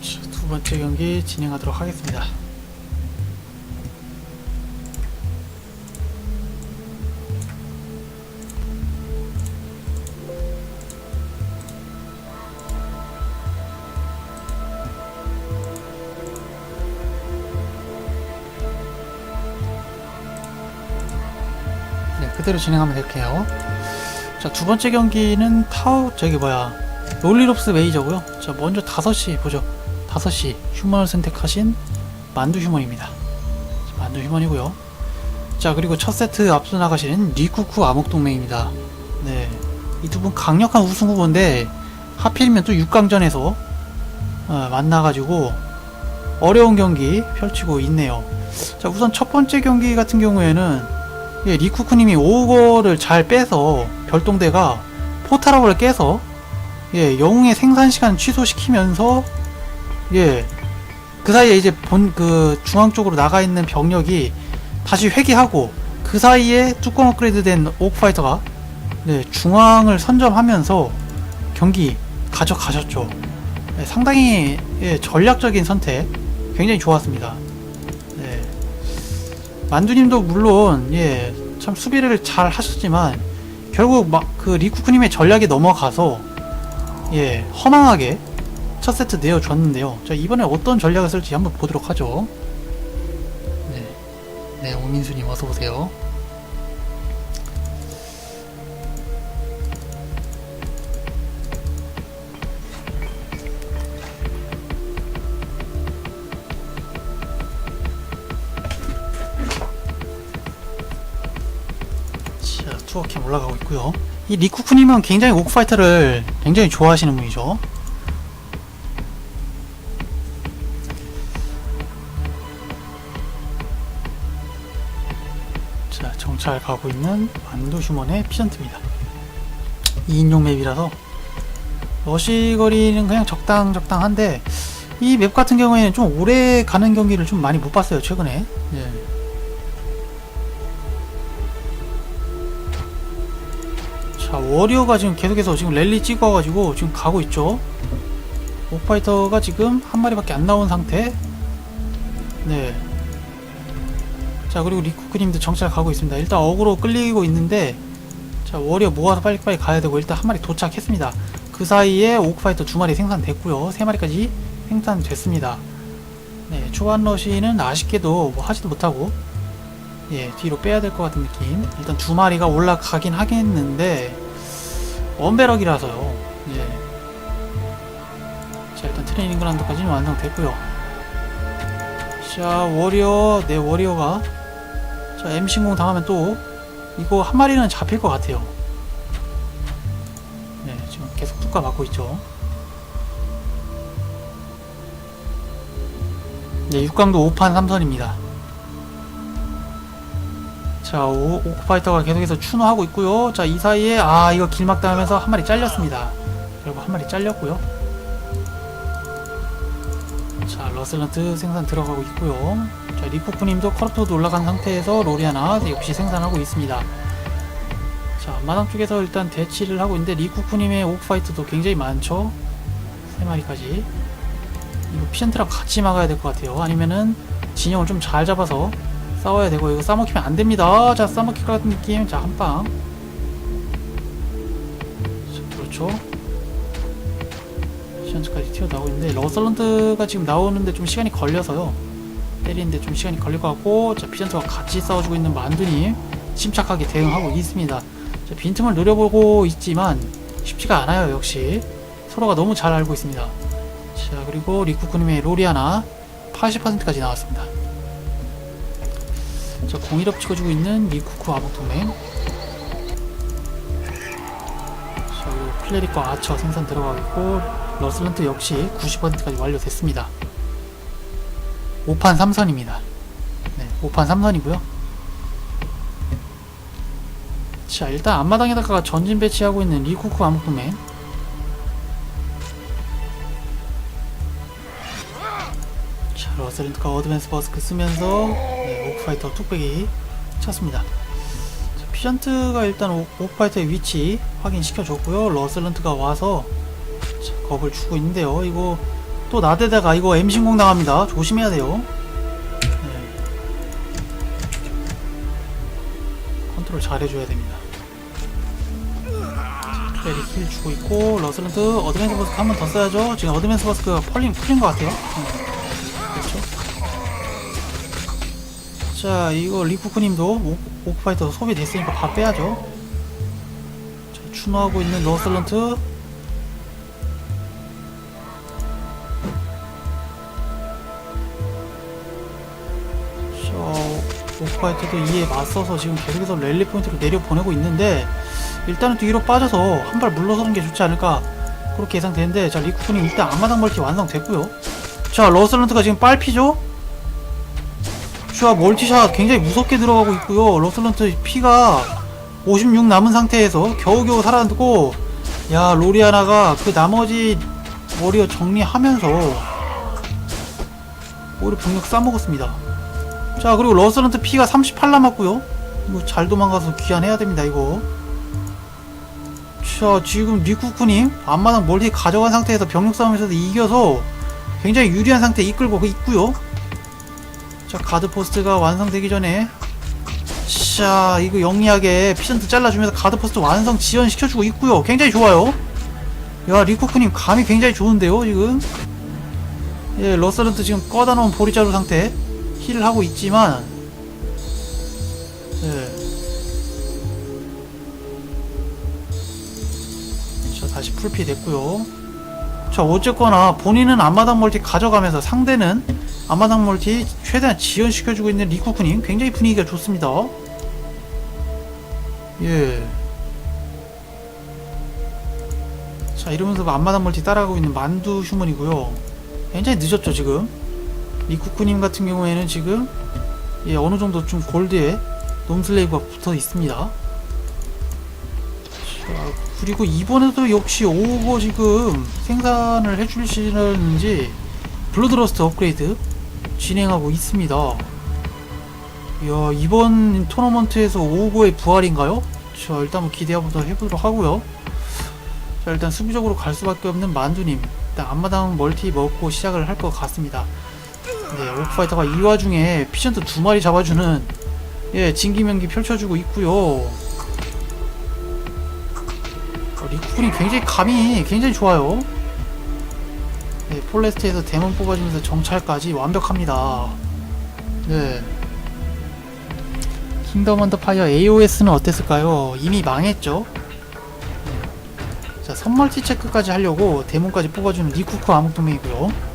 자, 두 번째 경기 진행하도록 하겠습니다. 네, 그대로 진행하면 될게요. 자, 두 번째 경기는 타워, 저기 뭐야, 롤리롭스 메이저고요. 자, 먼저 5시 보죠. 5시 휴먼을 선택하신 만두 휴먼입니다. 자, 만두 휴먼이고요. 자, 그리고 첫 세트 앞서 나가시는 리쿠쿠 암흑동맹입니다. 네. 이 두 분 강력한 우승 후보인데, 하필이면 또 6강전에서 어, 만나가지고 어려운 경기 펼치고 있네요. 자, 우선 첫 번째 경기 같은 경우에는 예, 리쿠쿠님이 오거를 잘 빼서 별동대가 포탈업을 깨서 예, 영웅의 생산 시간 취소시키면서 예, 그 사이에 이제 본 그 중앙 쪽으로 나가 있는 병력이 다시 회귀하고 그 사이에 뚜껑 업그레이드된 오크파이터가 네, 중앙을 선점하면서 경기 가져가셨죠. 네, 상당히 예, 전략적인 선택 굉장히 좋았습니다. 네. 만두님도 물론 예, 참 수비를 잘 하셨지만 결국 막 그 리쿠쿠님의 전략에 넘어가서 예, 허망하게 첫 세트 내어줬는데요. 자, 이번에 어떤 전략을 쓸지 한번 보도록 하죠. 네. 네, 오민수님 어서오세요. 자, 투어캠 올라가고 있고요. 이 리쿠쿠님은 굉장히 오크파이터를 굉장히 좋아하시는 분이죠. 정찰 가고 있는 만두 휴먼의 피전트입니다. 2인용 맵이라서 러시 거리는 그냥 적당 적당한데 이 맵 같은 경우에는 좀 오래 가는 경기를 좀 많이 못 봤어요 최근에. 예. 자 워리어가 지금 계속해서 지금 랠리 찍어가지고 지금 가고 있죠. 오파이터가 지금 한 마리밖에 안 나온 상태. 네. 자 그리고 리쿠크님도 정찰 가고 있습니다. 일단 어그로 끌리고 있는데 자 워리어 모아서 빨리빨리 가야 되고 일단 한 마리 도착했습니다. 그 사이에 오크파이터 두 마리 생산됐고요. 세 마리까지 생산됐습니다. 네 초반 러시는 아쉽게도 뭐 하지도 못하고 예 뒤로 빼야 될 것 같은 느낌. 일단 두 마리가 올라가긴 하겠는데 원베럭이라서요. 예. 자 일단 트레이닝 그라운드까지는 완성됐고요. 자 워리어 네 워리어가 자 M신공 당하면 또 이거 한 마리는 잡힐 것 같아요. 네 지금 계속 뚜까 맞고 있죠. 네 6강도 5판 3선입니다. 자 오, 오크파이터가 계속해서 추노하고 있고요. 자 이 사이에 아 이거 길막 당하면서 한 마리 잘렸습니다. 결국 한 마리 잘렸고요. 자 러슬런트 생산 들어가고 있고요. 자 리코프님도 커럽터도 올라간 상태에서 로리아나 역시 생산하고 있습니다. 자 앞마당 쪽에서 일단 대치를 하고 있는데 리쿠쿠님의 오크파이트도 굉장히 많죠? 3마리까지. 이거 피전트랑 같이 막아야 될 것 같아요. 아니면은 진영을 좀 잘 잡아서 싸워야 되고 이거 싸먹히면 안 됩니다. 자 싸먹힐 것 같은 느낌. 자 한방. 자 그렇죠. 시전까지 튀어나오고 있는데 러설런트가 지금 나오는데 좀 시간이 걸려서요 때리는데 좀 시간이 걸릴 것 같고 자 피전트와 같이 싸워주고 있는 만두님 침착하게 대응하고 있습니다. 자, 빈틈을 노려보고 있지만 쉽지가 않아요 역시. 서로가 너무 잘 알고 있습니다. 자 그리고 리쿠쿠님의 로리아나 80%까지 나왔습니다. 자 공일업 찍어주고 있는 리쿠쿠 아복동맹. 자 그리고 플레릭과 아처 생산 들어가고 있고 러슬런트 역시 90%까지 완료됐습니다 5판 3선입니다. 네 5판 3선이고요. 자 일단 앞마당에다가 전진 배치하고 있는 리쿠쿠 암흑동맹 자 러셀린트가 어드밴스 버스크 쓰면서 네, 오크파이터 뚝배기 쳤습니다. 자, 피전트가 일단 오, 오크파이터의 위치 확인시켜줬고요. 러셀런트가 와서 자, 겁을 주고 있는데요. 이거 또 나대다가 이거 M신공 나갑니다. 조심해야 돼요. 네. 컨트롤 잘 해줘야 됩니다. 클레리 힐 주고 있고 러슬런트 어드밴스 버스크 한 번 더 써야죠. 지금 어드밴스 버스크가 풀린, 풀린 것 같아요. 네. 그렇죠. 자 이거 리쿠크님도 오크파이터 소비됐으니까 밥 빼야죠. 자, 추노하고 있는 러슬런트 오프화이트도 이에 맞서서 지금 계속해서 랠리 포인트를 내려 보내고 있는데 일단은 뒤로 빠져서 한 발 물러서는 게 좋지 않을까 그렇게 예상되는데 자 리쿠프님 일단 앞마당 멀티 완성됐고요. 자 러슬런트가 지금 빨피죠? 자 멀티샷 굉장히 무섭게 들어가고 있고요. 러슬런트 피가 56 남은 상태에서 겨우겨우 살아남고 야 로리아나가 그 나머지 워리어 정리하면서 오히려 병력 싸먹었습니다 자 그리고 러슬런트 피가 38 남았고요. 이거 잘 도망가서 귀환해야 됩니다 이거. 자 지금 리쿠쿠님 앞마당 멀티 가져간 상태에서 병력 싸움에서도 이겨서 굉장히 유리한 상태에 이끌고 있고요. 자 가드 포스트가 완성되기 전에. 자 이거 영리하게 피전트 잘라주면서 가드 포스트 완성 지연시켜주고 있고요. 굉장히 좋아요. 야 리쿠쿠님 감이 굉장히 좋은데요 지금? 예 러슬런트 지금 꺼다 놓은 보리자루 상태 힐을 하고 있지만 예. 자 다시 풀피 됐고요. 자 어쨌거나 본인은 앞마당 멀티 가져가면서 상대는 앞마당 멀티 최대한 지연시켜주고 있는 리쿠쿠님 굉장히 분위기가 좋습니다. 예. 자 이러면서 앞마당 멀티 따라가고 있는 만두 휴먼이고요. 굉장히 늦었죠 지금 리쿠쿠님 같은 경우에는 지금 예, 어느 정도 좀 골드에 놈슬레이브가 붙어 있습니다. 자, 그리고 이번에도 역시 오버 지금 생산을 해주시는지 블루드러스트 업그레이드 진행하고 있습니다. 이야, 이번 토너먼트에서 오버의 부활인가요? 자, 일단 뭐 기대 한번 더 해보도록 하고요. 자, 일단 수비적으로 갈 수밖에 없는 만두님. 일단 앞마당 멀티 먹고 시작을 할 것 같습니다. 네, 오프파이터가 이 와중에 피전트 두 마리 잡아주는 예 진기명기 펼쳐주고 있고요. 어, 리쿠군이 굉장히 감이 굉장히 좋아요. 네, 폴레스트에서 데몬 뽑아주면서 정찰까지 완벽합니다. 네. 킹덤 언더 파이어 AOS는 어땠을까요? 이미 망했죠. 자, 선멀티 체크까지 하려고 데몬까지 뽑아주는 리쿠쿠 암흑동맹이고요.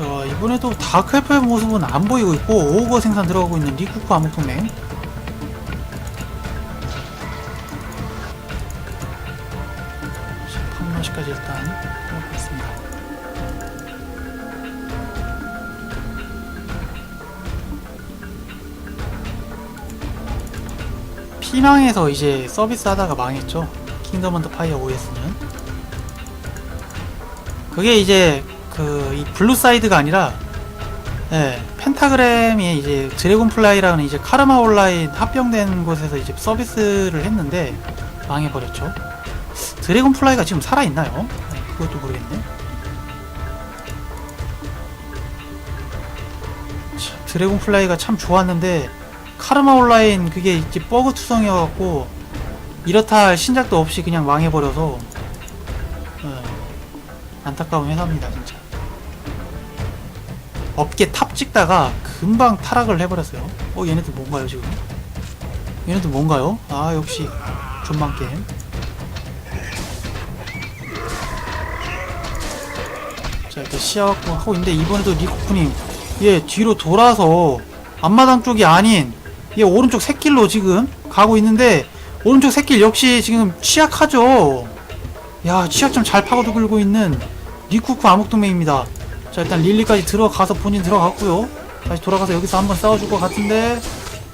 자 이번에도 다크엘프의 모습은 안 보이고 있고 오버 생산 들어가고 있는 리쿠쿠 암흑동맹. 자 판마시까지 일단 해놓고 있습니다. 피망에서 이제 서비스 하다가 망했죠. 킹덤 언더 파이어 OS는. 그게 이제 그 이 블루 사이드가 아니라 예, 펜타그램이 이제 드래곤 플라이라는 이제 카르마 온라인 합병된 곳에서 이제 서비스를 했는데 망해버렸죠. 드래곤 플라이가 지금 살아있나요? 네, 그것도 모르겠네. 참, 드래곤 플라이가 참 좋았는데 카르마 온라인 그게 이제 버그 투성이어갖고 이렇다 할 신작도 없이 그냥 망해버려서 예, 안타까운 회사입니다 진짜. 업계 탑 찍다가 금방 타락을 해버렸어요. 어 얘네들 뭔가요 지금? 얘네들 뭔가요? 아 역시 존만 게임. 자 일단 시야갖고 하고 있는데 이번에도 리코프님 얘 뒤로 돌아서 앞마당 쪽이 아닌 얘 오른쪽 새길로 지금 가고 있는데 오른쪽 새길 역시 지금 취약하죠. 야 취약점 잘 파고들고 있는 리쿠쿠 암흑동맹입니다. 자 일단 릴리까지 들어가서 본인 들어갔고요. 다시 돌아가서 여기서 한번 싸워줄 것 같은데.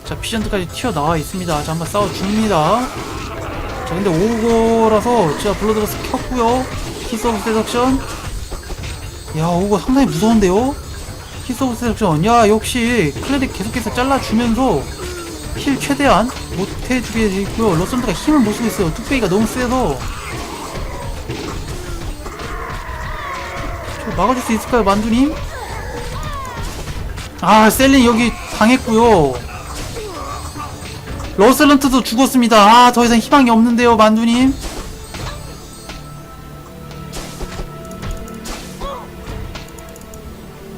자 피전트까지 튀어나와 있습니다. 자 한번 싸워줍니다. 자 근데 오거라서 제가 블러드러스 켰고요. 키스 오브 세덕션. 야 오거 상당히 무서운데요? 키스 오브 세덕션. 야 역시 클레릭 계속해서 잘라주면서 힐 최대한 못해주게 돼 있고요. 러선드가 힘을 못 쓰고 있어요. 뚝배기가 너무 세서. 막아줄 수 있을까요, 만두님? 아, 셀린 여기 당했고요. 러셀런트도 죽었습니다. 아, 더 이상 희망이 없는데요, 만두님.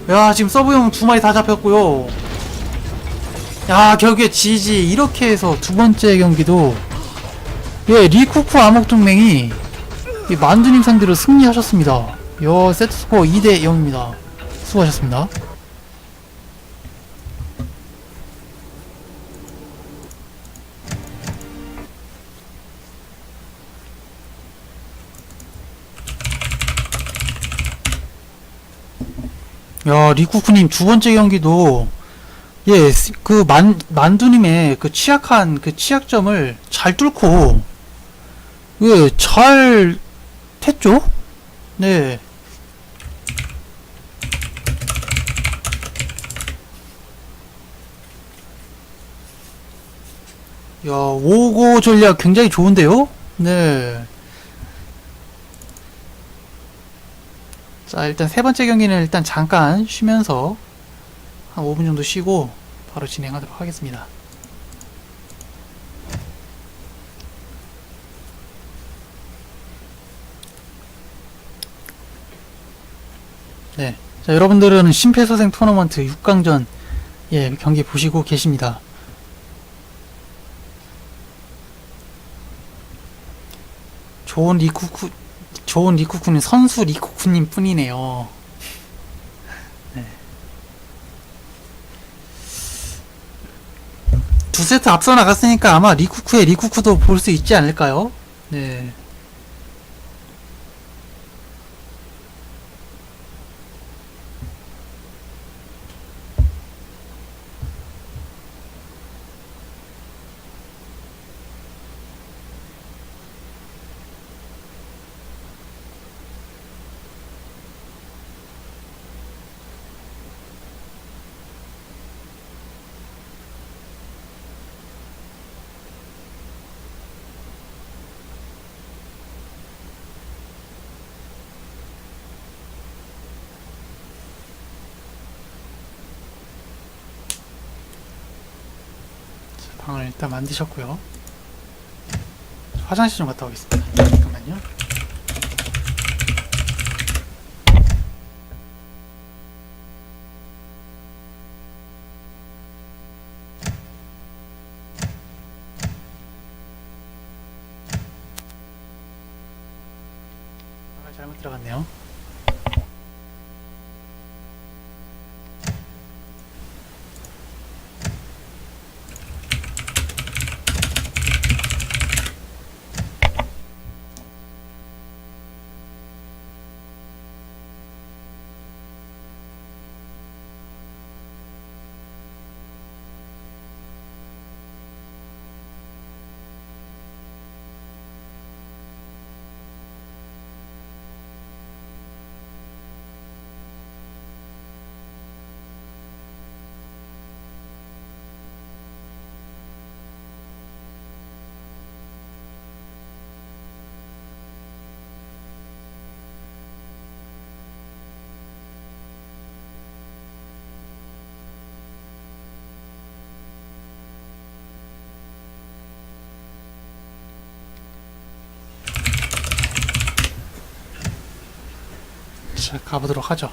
야, 지금 서브용 두 마리 다 잡혔고요. 야, 결국에 지지. 이렇게 해서 두 번째 경기도, 예, 리쿠쿠 암흑동맹이, 이 만두님 상대로 승리하셨습니다. 야, 세트 스코어 2대 0입니다. 수고하셨습니다. 야, 리쿠쿠님 두 번째 경기도 예, 스- 그 만, 만두님의 그 취약한 그 취약점을 잘 뚫고 예, 잘 했죠? 네. 야, 오고 전략 굉장히 좋은데요? 네. 자, 일단 세 번째 경기는 일단 잠깐 쉬면서 한 5분 정도 쉬고 바로 진행하도록 하겠습니다. 네. 자, 여러분들은 심폐소생 토너먼트 6강전 예, 경기 보시고 계십니다. 좋은 리쿠쿠 좋은 리쿠쿠는 선수 리쿠쿠님 뿐이네요. 네. 두 세트 앞서 나갔으니까 아마 리쿠쿠의 리쿠쿠도 볼 수 있지 않을까요? 네. 방을 일단 만드셨고요. 화장실 좀 갔다 오겠습니다. 잠깐만요. 아, 잘못 들어갔네요. 가보도록 하죠.